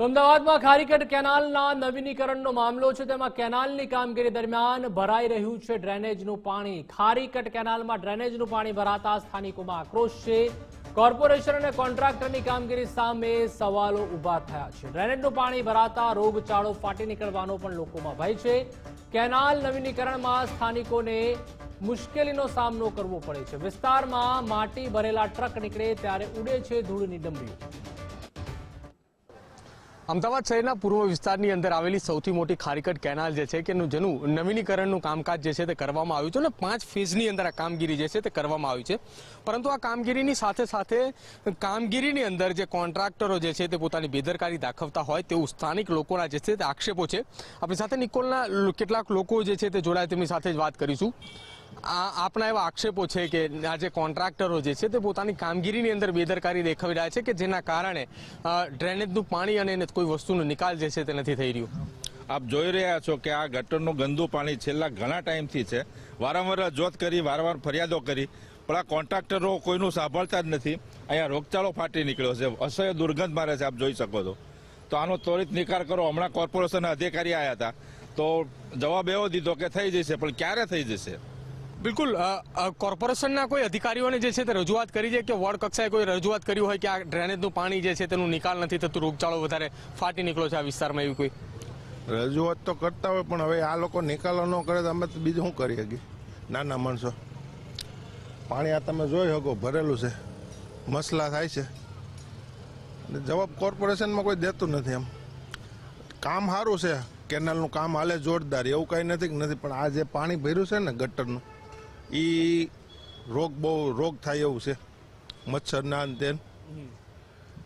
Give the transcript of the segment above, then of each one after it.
તો અમદાવાદમાં ખારીકટ કેનાલના નવીનીકરણનો મામલો છે. તેમાં કેનાલની કામગીરી દરમિયાન ભરાઈ રહ્યું છે ડ્રેનેજનું પાણી. ખારીકટ કેનાલમાં ડ્રેનેજનું પાણી ભરાતા સ્થાનિકોમાં આક્રોશ છે. કોર્પોરેશન અને કોન્ટ્રાક્ટરની કામગીરી સામે સવાલો ઊભા થયા છે. ડ્રેનેજનું પાણી ભરાતા રોગચાળો ફાટી નીકળવાનો પણ લોકોમાં ભય છે. કેનાલ નવીનીકરણમાં સ્થાનિકોને મુશ્કેલીનો સામનો કરવો પડે છે. વિસ્તારમાં માટી ભરેલા ટ્રક નીકળે ત્યારે ઉડે છે ધૂળની ડમરીઓ. અમદાવાદ શહેરના પૂર્વ વિસ્તારની અંદર આવેલી સૌથી મોટી ખારીકટ કેનાલ જે છે કે જેનું નવીનીકરણનું કામકાજ જે છે તે કરવામાં આવ્યું છે અને પાંચ ફેઝની અંદર આ કામગીરી જે છે તે કરવામાં આવી છે. પરંતુ આ કામગીરીની સાથે સાથે કામગીરીની અંદર જે કોન્ટ્રાક્ટરો જે છે તે પોતાની બેદરકારી દાખવતા હોય તેવું સ્થાનિક લોકોના જે છે તે આક્ષેપો છે. આપણી સાથે નિકોલના કેટલાક લોકો જે છે તે જોડાય તેમની સાથે જ વાત કરીશું. આપના એવા આક્ષેપો છે કે આ જે કોન્ટ્રાક્ટરો જે છે તે પોતાની કામગીરીની અંદર બેદરકારી દેખાવી રહ્યા છે કે જેના કારણે ડ્રેનેજનું પાણી અને એને કોઈ વસ્તુનો નિકાલ જે છે તે નથી થઈ રહ્યું? આપ જોઈ રહ્યા છો કે આ ગટરનું ગંદુ પાણી છેલ્લા ઘણા ટાઈમથી છે. વારંવાર રજૂઆત કરી, વારંવાર ફરિયાદો કરી, પણ આ કોન્ટ્રાક્ટરો કોઈનું સાંભળતા જ નથી. અહીંયા રોગચાળો ફાટી નીકળ્યો છે. અસહ્ય દુર્ગંધ મારે છે, આપ જોઈ શકો છો. તો આનો ત્વરિત નિકાલ કરો. હમણાં કોર્પોરેશનના અધિકારી આવ્યા હતા. તો જવાબ એવો દીધો કે થઈ જશે, પણ ક્યારે થઈ જશે? બિલકુલ કોર્પોરેશનના કોઈ અધિકારીઓને જે છે તે રજૂઆત કરી છે કે વોર્ડ કક્ષાએ કોઈ રજૂઆત કરી હોય કે આ ડ્રેનેજનું પાણી જે છે તેનું નિકાલ નથી થતું, રોગચાળો વધારે ફાટી નીકળો છે આ વિસ્તારમાં એવી કોઈ? રજૂઆત તો કરતા હોય, પણ હવે આ લોકો નિકાલો ન કરે તો અમે બીજું શું કરી શકીએ? નાના માણસો. પાણી આ તમે જોઈ શકો, ભરેલું છે. મસલા થાય છે. અને જવાબ કોર્પોરેશનમાં કોઈ દેતું નથી એમ. કામ સારું છે, કેનાલનું કામ હાલે જોરદાર, એવું કંઈ નથી નથી, પણ આ જે પાણી ભર્યું છે ને ગટરનું એ રોગ બહુ રોગ થાય એવું છે. મચ્છરના તેન.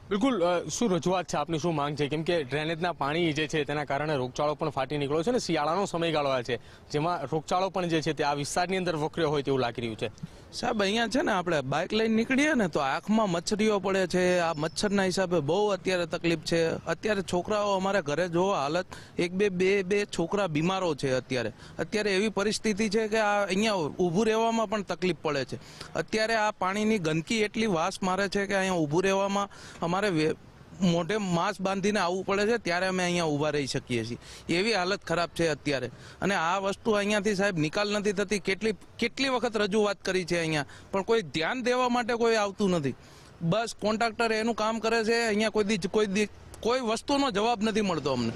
બિલકુલ શું રજૂઆત છે? આપની શું માંગ છે? કેમ કે ડ્રેનેજના પાણી જે છે તેના કારણે રોગચાળો પણ ફાટી નીકળ્યો છે અને શિયાળાનો સમયગાળો આ છે. જેમાં રોગચાળો પણ જે છે તે આ વિસ્તારની અંદર વકર્યો હોય તેવું લાગી રહ્યું છે. સાહેબ, અહીંયા છે ને આપણે બાઇક લઈને નીકળીએ ને તો આંખમાં મચ્છરીઓ પડે છે. આ મચ્છરના હિસાબે બહુ અત્યારે તકલીફ છે. અત્યારે છોકરાઓ અમારા ઘરે જો હાલત એક બે બે બે છોકરા બીમારો છે અત્યારે. અત્યારે એવી પરિસ્થિતિ છે કે આ અહીંયા ઊભું રહેવામાં પણ તકલીફ પડે છે. અત્યારે આ પાણીની ગંદકી એટલી વાસ મારે છે કે અહીંયા ઊભું રહેવામાં અમારે મોઢે માસ્ક બાંધીને આવવું પડે છે, ત્યારે અમે અહીંયા ઊભા રહી શકીએ છીએ. એવી હાલત ખરાબ છે અત્યારે. અને આ વસ્તુ અહીંયાથી સાહેબ નિકાલ નથી થતી. કેટલી કેટલી વખત રજૂઆત કરી છે અહીંયા. પણ કોઈ ધ્યાન દેવા માટે કોઈ આવતું નથી. બસ કોન્ટ્રાક્ટર એનું કામ કરે છે, અહીંયા કોઈ દી કોઈ દી, કોઈ વસ્તુનો જવાબ નથી મળતો અમને.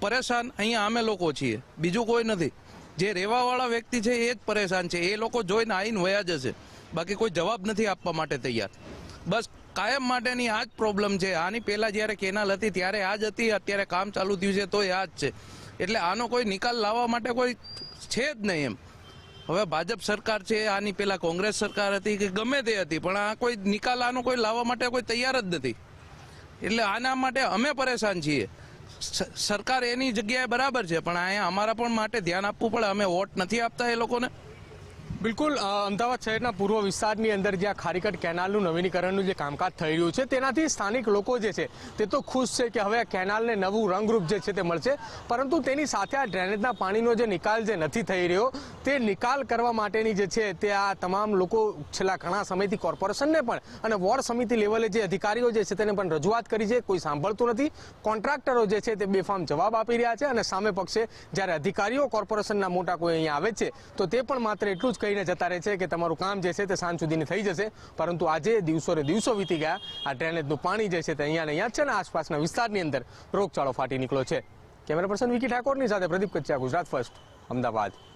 પરેશાન અહીંયા અમે લોકો છીએ. બીજું કોઈ નથી. જે રહેવાવાળા વ્યક્તિ છે એ જ પરેશાન છે. એ લોકો જોઈને આવીને વયા જશે. બાકી કોઈ જવાબ નથી આપવા માટે તૈયાર. બસ કાયમ માટેની આ જ પ્રોબ્લેમ છે. આની પહેલાં જ્યારે કેનાલ હતી, ત્યારે આ જ હતી, અત્યારે કામ ચાલુ થયું છે તોય આ જ છે. એટલે આનો કોઈ નિકાલ લાવવા માટે કોઈ છે જ નહીં એમ. હવે ભાજપ સરકાર છે, આની પહેલાં કોંગ્રેસ સરકાર હતી કે ગમે તે હતી, પણ આ કોઈ નિકાલ આનો કોઈ લાવવા માટે કોઈ તૈયાર જ નથી. એટલે આના માટે અમે પરેશાન છીએ. સરકાર એની જગ્યાએ બરાબર છે, પણ અહીંયા અમારા પણ માટે ધ્યાન આપવું પડે. અમે વોટ નથી આપતા એ લોકોને. બિલકુલ અમદાવાદ શહેરના પૂર્વ વિસ્તારની અંદર જ્યાં ખારીકટ કેનાલનું નવીનીકરણનું જે કામકાજ થઈ રહ્યું છે, તેનાથી સ્થાનિક લોકો જે છે, તે તો ખુશ છે કે હવે આ કેનાલને નવું રંગરૂપ જે છે તે મળશે, પરંતુ તેની સાથે આ ડ્રેનેજના પાણીનો જે નિકાલ જે નથી થઈ રહ્યો તે નિકાલ કરવા માટેની જે છે તે આ તમામ લોકો છેલ્લા ઘણા સમયથી કોર્પોરેશનને પણ અને વોર્ડ સમિતિ લેવલે જે અધિકારીઓ જે છે તેને પણ રજૂઆત કરી છે, કોઈ સાંભળતું નથી. કોન્ટ્રાક્ટરો જે છે તે બેફામ જવાબ આપી રહ્યા છે અને સામે પક્ષે જ્યારે અધિકારીઓ કોર્પોરેશનના મોટા કોઈ અહીંયા આવે છે, તો તે પણ માત્ર એટલું જ કહીને જતા રહે છે કે તમારું કામ જે છે તે સાંજ સુધીની થઈ જશે. પરંતુ આજે દિવસો ને દિવસો વીતી ગયા, આ ડ્રેનેજનું પાણી જે છે તે અહીંયા ને અહીંયા છે ને આસપાસના વિસ્તારની અંદર રોગચાળો ફાટી નીકળ્યો છે. કેમેરા પર્સન વિકી ઠાકોરની સાથે પ્રદીપ કચ્યા ગુજરાત ફર્સ્ટ, અમદાવાદ.